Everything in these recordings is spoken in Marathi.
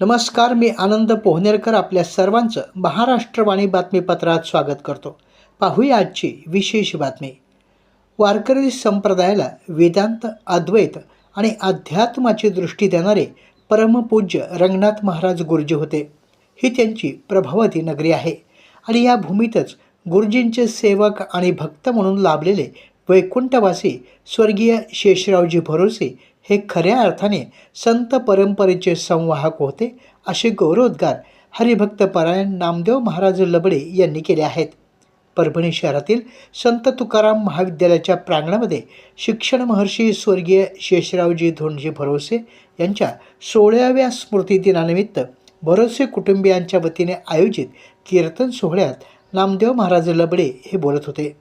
नमस्कार मी आनंद पोहनेरकर आपल्या सर्वांचं महाराष्ट्रवाणी बातमीपत्रात स्वागत करतो. पाहूया आजची विशेष बातमी. वारकरी संप्रदायाला वेदांत अद्वैत आणि अध्यात्माची दृष्टी देणारे परमपूज्य रंगनाथ महाराज गुरुजी होते. ही त्यांची प्रभावती नगरी आहे आणि या भूमीतच गुरुजींचे सेवक आणि भक्त म्हणून लाभलेले वैकुंठवासी स्वर्गीय शेषरावजी भरोसे हे खऱ्या अर्थाने संत परंपरेचे संवाहक होते असे गौरवोद्गार हरिभक्तपरायण नामदेव महाराज लबडे यांनी केले आहेत. परभणी शहरातील संत तुकाराम महाविद्यालयाच्या प्रांगणामध्ये शिक्षण महर्षी स्वर्गीय शेषरावजी धोंडजी भरोसे यांच्या सोळाव्या स्मृतिदिनानिमित्त भरोसे कुटुंबियांच्या वतीने आयोजित कीर्तन सोहळ्यात नामदेव महाराज लबडे हे बोलत होते.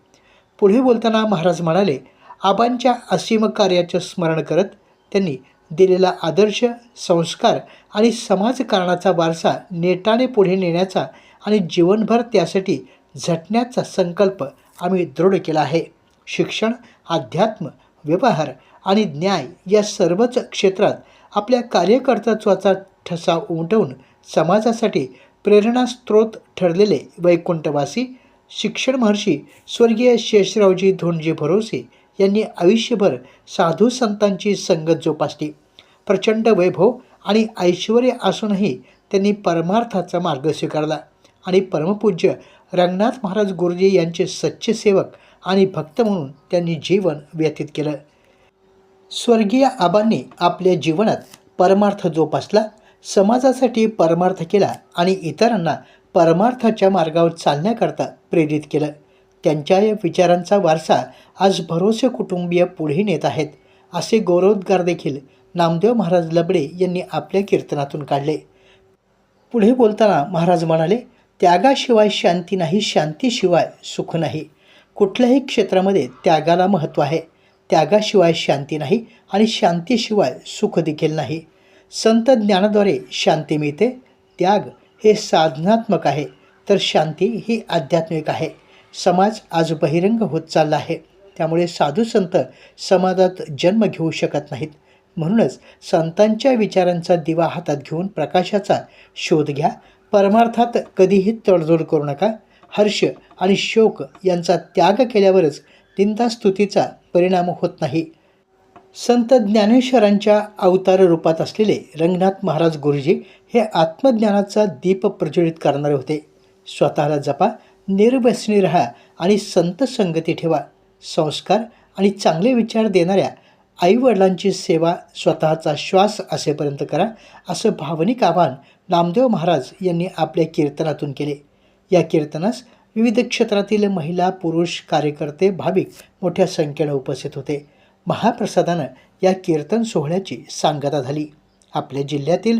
पुढे बोलताना महाराज म्हणाले आबांच्या असीम कार्याचे स्मरण करत त्यांनी दिलेला आदर्श संस्कार आणि समाजकारणाचा वारसा नेटाने पुढे नेण्याचा आणि जीवनभर त्यासाठी झटण्याचा संकल्प आम्ही दृढ केला आहे. शिक्षण अध्यात्म व्यवहार आणि न्याय या सर्वच क्षेत्रात आपल्या कार्यकर्तृत्वाचा ठसा उमटवून समाजासाठी प्रेरणास्त्रोत ठरलेले वैकुंठवासी शिक्षण महर्षी स्वर्गीय शेषरावजी धोंडजी भरोसे यांनी आयुष्यभर साधू संतांची संगत जोपासली. प्रचंड वैभव आणि ऐश्वर असूनही त्यांनी परमार्थाचा मार्ग स्वीकारला आणि परमपूज्य रंगनाथ महाराज गुरुजी यांचे सच्चे सेवक आणि भक्त म्हणून त्यांनी जीवन व्यतीत केलं. स्वर्गीय आबांनी आपल्या जीवनात परमार्थ जोपासला समाजासाठी परमार्थ केला आणि इतरांना परमार्थाच्या मार्गावर चालण्याकरता प्रेरित केलं. त्यांच्या या विचारांचा वारसा आज भरोसे कुटुंबीय पुढे नेत आहेत असे गौरवोद्गार देखील नामदेव महाराज लबडे यांनी आपल्या कीर्तनातून काढले. पुढे बोलताना महाराज म्हणाले त्यागाशिवाय शांती नाही शांतीशिवाय सुख नाही. कुठल्याही क्षेत्रामध्ये त्यागाला महत्त्व आहे. त्यागाशिवाय शांती नाही आणि शांतीशिवाय सुख देखील नाही. संत ज्ञानाद्वारे शांती मिळते. त्याग हे साधनात्मक आहे. तर शांती ही आध्यात्मिक आहे. समाज आज बहिरंग होत चालला आहे. त्यामुळे साधू संत समाजात जन्म घेऊ शकत नाहीत. म्हणूनच संतांच्या विचारांचा दिवा हातात घेऊन प्रकाशाचा शोध घ्या. परमार्थात कधीही तडजोड करू नका. हर्ष आणि शोक यांचा त्याग केल्यावरच निंदास्तुतीचा परिणाम होत नाही. संत ज्ञानेश्वरांच्या अवतार रूपात असलेले रंगनाथ महाराज गुरुजी हे आत्मज्ञानाचा दीप प्रज्वलित करणारे होते. स्वतःला जपा. निर्बसनी राहा आणि संत संगती ठेवा. संस्कार आणि चांगले विचार देणाऱ्या आईवडिलांची सेवा स्वतःचा श्वास असेपर्यंत करा असं भावनिक आवाहन नामदेव महाराज यांनी आपल्या कीर्तनातून केले. या कीर्तनास विविध क्षेत्रातील महिला पुरुष कार्यकर्ते भाविक मोठ्या संख्येनं उपस्थित होते. महाप्रसादानं या कीर्तन सोहळ्याची सांगता झाली. आपल्या जिल्ह्यातील